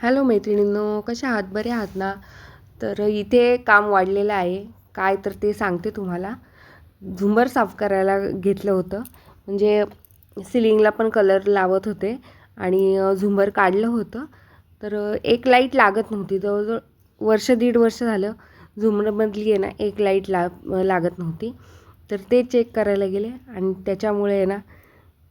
Hello मैत्रिणींनो कशा आहात? बरे आहात ना? तर इथे काम वाढलेलं आहे. काय तर ते सांगते तुम्हाला. झुंबर साफ करायला घेतलं होतं. म्हणजे सिलिंगला पण कलर लावत होते आणि झुंबर काढलं होतं. तर एक लाइट लागत नव्हती. जवळजवळ वर्ष दीड वर्ष झालं झुंबरमधली आहे ना एक लाइट ला लागत नव्हती. तर ते चेक करायला गेले आणि त्याच्यामुळे आहे ना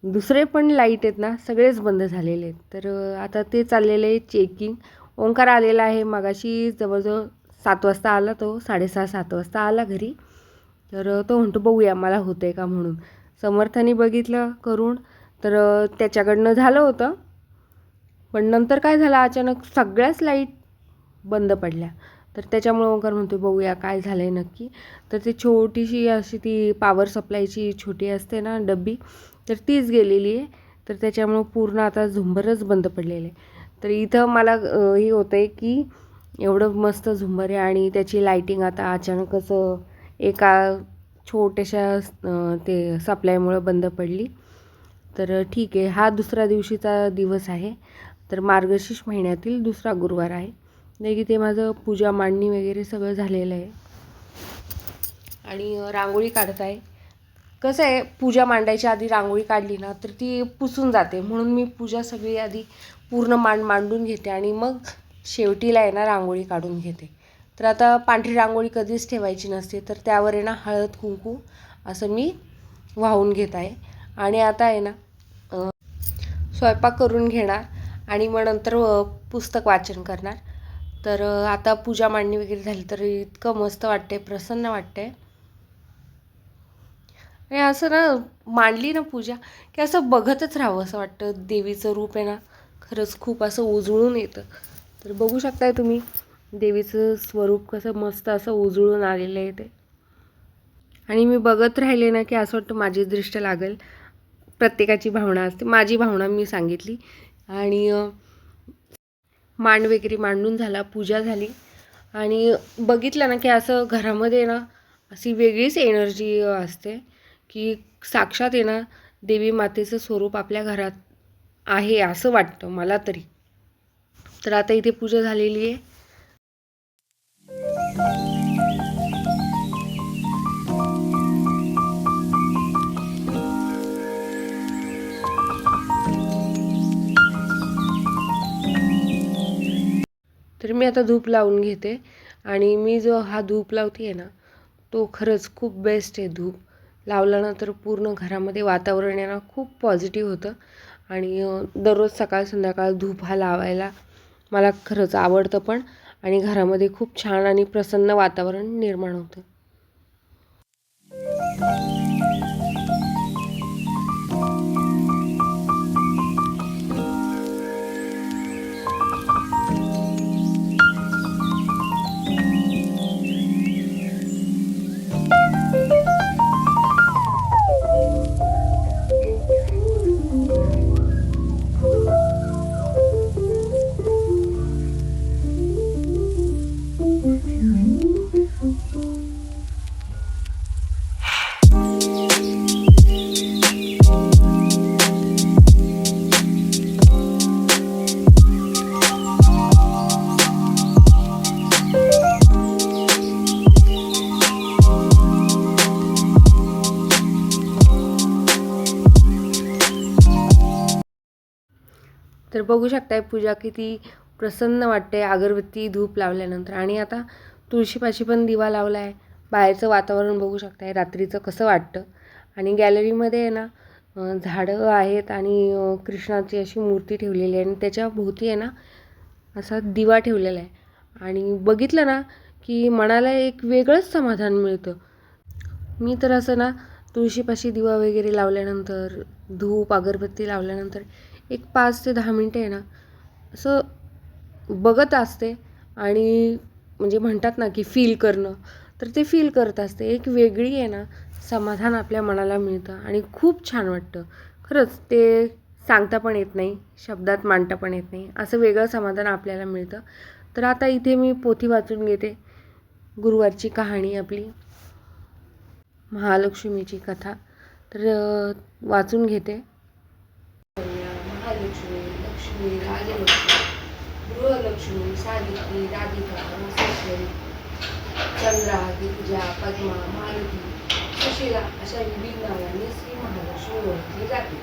दुसरे पण लाइट आहेत ना सगळेच बंद झालेले आहेत. तर आता ते चाललेलं आहे चेकिंग ओंकार आलेला आहे मगाशी जवळजवळ सात वाजता आला तो साडेसहा सात वाजता आला घरी. तर तो म्हणतो बघूया मला होतं आहे का म्हणून. समर्थाने बघितलं करून तर त्याच्याकडनं झालं होतं. पण नंतर काय झालं? अचानक सगळ्याच लाइट बंद पडल्या. तर त्याच्यामुळे ओंकार म्हणतो बघूया काय झालं आहे नक्की. तर ती छोटीशी अशी ती पावर सप्लायची छोटी असते ना डब्बी तर तीच गेलेली आहे. तर त्याच्यामुळं पूर्ण आता झुंबरच बंद पडलेलं आहे. तर इथं मला हे होतं आहे की एवढं मस्त झुंबर आहे आणि त्याची लाईटिंग आता अचानकच एका छोट्याशा ते सप्लायमुळं बंद पडली. तर ठीक आहे. हा दुसऱ्या दिवशीचा दिवस आहे. तर मार्गशीर्ष महिन्यातील दुसरा गुरुवार आहे. नाही की ते माझं पूजा मांडणी वगैरे सगळं झालेलं आहे. आणि रांगोळी काढत आहे कसं आहे पूजा मांडायच्या आधी रांगोळी काढली ना तर ती पुसून जाते. म्हणून मी पूजा सगळी आधी पूर्ण मांड मांडून घेते आणि मग शेवटीला आहे ना रांगोळी काढून घेते. तर आता पांढरी रांगोळी कधीच ठेवायची नसते तर त्यावर आहे ना हळद कुंकू असं मी वाहून घेत आहे. आणि आता आहे ना स्वयंपाक करून घेणार आणि मग नंतर पुस्तक वाचन करणार. तर आता पूजा मांडणी वगैरे झाली तर इतकं मस्त वाटते प्रसन्न वाटते आणि असं ना मांडली ना पूजा की असं बघतच राहावं असं वाटतं. देवीचं रूप आहे ना खरंच खूप असं उजळून येतं. तर बघू शकताय तुम्ही देवीचं स्वरूप कसं मस्त असं उजळून आलेलं आहे ते. आणि मी बघत राहिले ना की असं वाटतं माझी दृष्ट लागेल. प्रत्येकाची भावना असते. माझी भावना मी सांगितली. आणि मांड वगैरे मांडून झाला पूजा झाली. आणि बघितलं ना की असं घरामध्ये ना अशी वेगळीच एनर्जी असते. की साक्षात आहे ना देवी मातेचं स्वरूप आपल्या घरात आहे असं वाटतं मला तरी. तर आता इथे पूजा झालेली आहे. तर मी आता धूप लावून घेते आणि मी जो हा धूप लावते आहे ना तो खरंच खूप बेस्ट आहे धूप. लावल्यानंतर पूर्ण घरामध्ये वातावरण आहे ना खूप पॉझिटिव्ह होतं. आणि दररोज सकाळ संध्याकाळ धूप हा लावायला मला खरंच आवडतं पण आणि घरामध्ये खूप छान आणि प्रसन्न वातावरण निर्माण होतं. तर बघू शकताय पूजा किती प्रसन्न वाटते अगरबत्ती धूप लावल्यानंतर. आणि आता तुळशीपाशी पण दिवा लावला आहे बाहेरचं वातावरण बघू शकताय. रात्रीचं कसं वाटतं? आणि गॅलरीमध्ये आहे ना झाडं आहेत आणि कृष्णाची अशी मूर्ती ठेवलेली आहे. आणि त्याच्या भोवती आहे ना असा दिवा ठेवलेला आहे. आणि बघितलं ना की मनाला एक वेगळंच समाधान मिळतं. मी तर असं ना तुळशीपाशी दिवा वगैरे लावल्यानंतर धूप अगरबत्ती लावल्यानंतर एक पाच ते दहा मिनटं आहे ना. असं बघत असते आणि म्हणजे म्हणतात ना की फील करणं. तर ते फील करत असते. एक वेगळी आहे ना समाधान आपल्या मनाला मिळतं आणि खूप छान वाटतं. खरंच ते सांगता पण येत नाही शब्दात मांडता पण येत नाही. असं वेगळं समाधान आपल्याला मिळतं. तर आता इथे मी पोथी वाचून घेते. गुरुवारची कहाणी आपली. महालक्ष्मीची कथा. तर वाचून घेते. लक्ष्मी राजलक्ष्मी गृहलक्ष्मी सावित्री राधिका महेश्वरी चंद्रा गिरिजा पद्मा मारुती सुशिला अशा विविध नावांनी श्री महालक्ष्मी ओळखली जाते.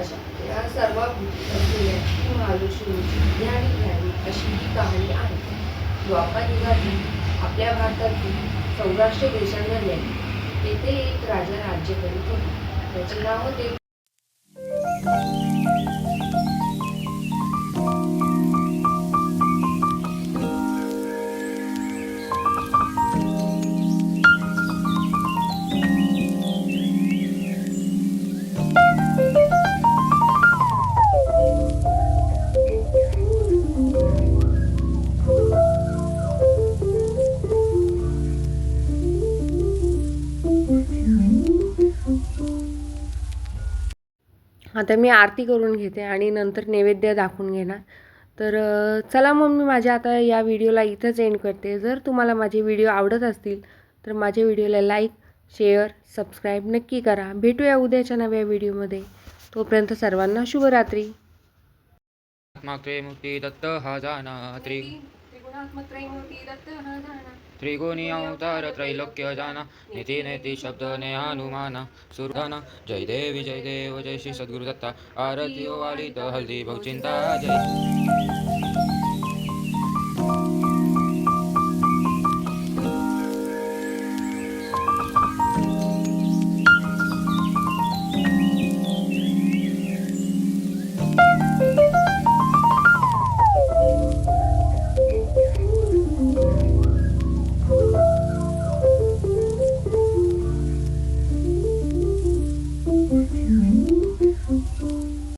अशा या सर्व असलेल्या श्री महालक्ष्मीची ध्यानी ध्यानी अशी ही कहाणी आहे. द्वापार युगातील आपल्या भारतातील सौराष्ट्र देशांमध्ये येथे एक राजा राज्य करीत होता. त्याचे नाव होते आता मी आरती करून घेते आणि नंतर नैवेद्य दाखवून घेणार. तर चला मग मी माझ्या आता या व्हिडिओला इथंच एंड करते. जर तुम्हाला माझे व्हिडिओ आवडत असतील तर माझ्या व्हिडिओला लाईक शेअर सबस्क्राईब नक्की करा. भेटूया उद्याच्या नव्या व्हिडिओमध्ये. तोपर्यंत सर्वांना शुभरात्री. आत्मात्वे मुक्ती दत्त हा जाना त्रि त्रिगुणी अवतार त्रैलोक्य जाना नीति नेति शब्द ने हनुमाना। सुरधना। जय देवी जय देव जय श्री सद्गुरु दत्ता आरती वाली हल्दी बहुचिंता जय।